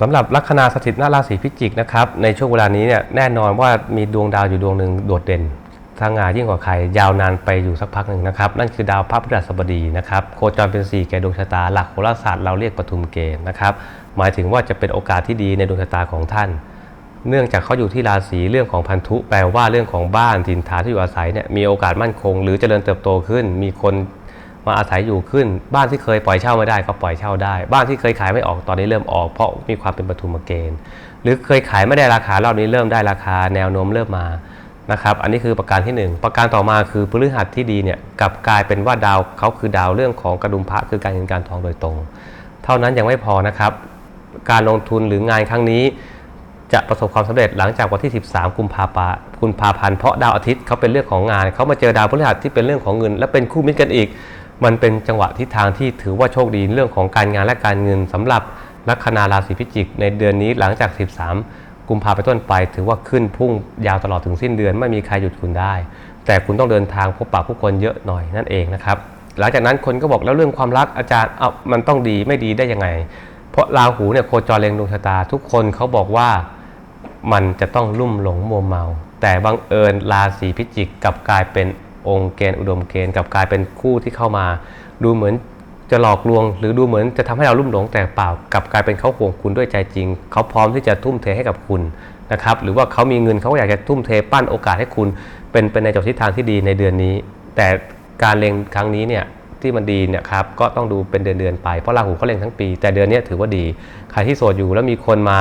สำหรับลัคนาสถิตหน้าราศีพิจิกนะครับในช่วงเวลานี้เนี่ยแน่นอนว่ามีดวงดาวอยู่ดวงหนึ่งโดดเด่นทางงานยิ่งกว่าใครยาวนานไปอยู่สักพักหนึ่งนะครับนั่นคือดาวพระพฤหัสบดีนะครับโคจรเป็นสี่แก่ดวงชะตาหลักโหราศาสตร์เราเรียกปฐุมเกณฑ์นะครับหมายถึงว่าจะเป็นโอกาสที่ดีในดวงชะตาของท่าน เนื่องจากเขาอยู่ที่ราศีเรื่องของพันธุ แปลว่าเรื่องของบ้านถิ่นฐานที่อยู่อาศัยเนี่ยมีโอกาสมั่นคง หรือเจริญเติบโตขึ้น มีคน มาอาศัยอยู่ขึ้น บ้านที่เคยปล่อยเช่าไม่ได้ก็ปล่อยเช่าได้ บ้านที่เคยขายไม่ออกตอนนี้เริ่มออก เพราะมีความเป็นปฐุมเกณฑ์ หรือเคยขายไม่ได้ราคารอบนี้เริ่มได้ราคาแนวโน้มเริ่มมานะครับอันนี้คือประการที่หนึ่งประการต่อมาคือพฤหัสที่ดีเนี่ยกลับกลายเป็นว่าดาวเขาคือดาวเรื่องของกระดุมพระคือการเงินการทองโดยตรง เท่านั้นยังไม่พอนะครับ การลงทุนหรืองานครั้งนี้ จะประสบความสำเร็จหลังจากวันที่ 13 กุมภาปากุมภาพันธ์เพราะดาวอาทิตย์เขาเป็นเรื่องของงานเขามาเจอดาวพฤหัสที่เป็นเรื่องของเงิน และเป็นคู่มิตรกันอีก มันเป็นจังหวะทิศทางที่ถือว่าโชคดีเรื่องของการงานและการเงินสำหรับลัคนาราศีพิจิก ในเดือนนี้หลังจาก 13 กุมภาพันธ์เป็นต้นไป ถือว่าขึ้นพุ่งยาวตลอดถึงสิ้นเดือนไม่มีใครหยุดคุณได้ แต่คุณต้องเดินทางพบปะผู้คนเยอะหน่อยนั่นเองนะครับหลังจากนั้นคนก็บอกแล้วเรื่องความรักอาจารย์เอามันต้องดีไม่ดีได้ยังไง เพราะราหูเนี่ยโคจรเล็งดวงชะตา ทุกคนเขาบอกว่ามันจะต้องลุ่มหลงมัวเมา แต่บังเอิญราศีพิจิกกลับกลายเป็น องค์เกณฑ์อุดมเกณฑ์กับกลายเป็นคู่ที่เข้ามา ดูเหมือนจะหลอกลวง หรือดูเหมือนจะทำให้เราลุ่มหลงแต่เปล่ากับกลายเป็นเขาห่วงคุณด้วยใจจริง เขาพร้อมที่จะทุ่มเทให้กับคุณนะครับหรือว่าเขามีเงินเขาก็อยากจะทุ่มเทปั้นโอกาสให้คุณเป็นเป็นในจบทิศทางที่ดีในเดือนนี้ แต่การเล็งครั้งนี้เนี่ยที่มันดีเนี่ยครับก็ต้องดูเป็นเดือนๆไปเพราะราหูเขาเล็งทั้งปี แต่เดือนนี้ถือว่าดีใครที่โสดอยู่แล้วมีคนมา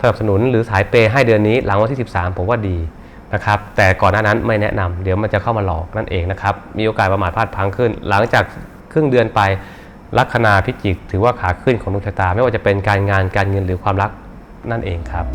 สนับสนุนหรือสายเปย์ให้เดือนนี้หลังวันที่ 13 ผมว่าดี นะครับแต่ก่อนหน้านั้นไม่แนะนำเดี๋ยวมันจะเข้ามาหลอกนั่นเองนะครับมีโอกาสประมาทพลาดพังขึ้น หลังจากครึ่งเดือนไปลัคนาพิจิก ถือว่าขาขึ้นของดวงชะตา ไม่ว่าจะเป็นการงานการเงินหรือความรักนั่นเองครับ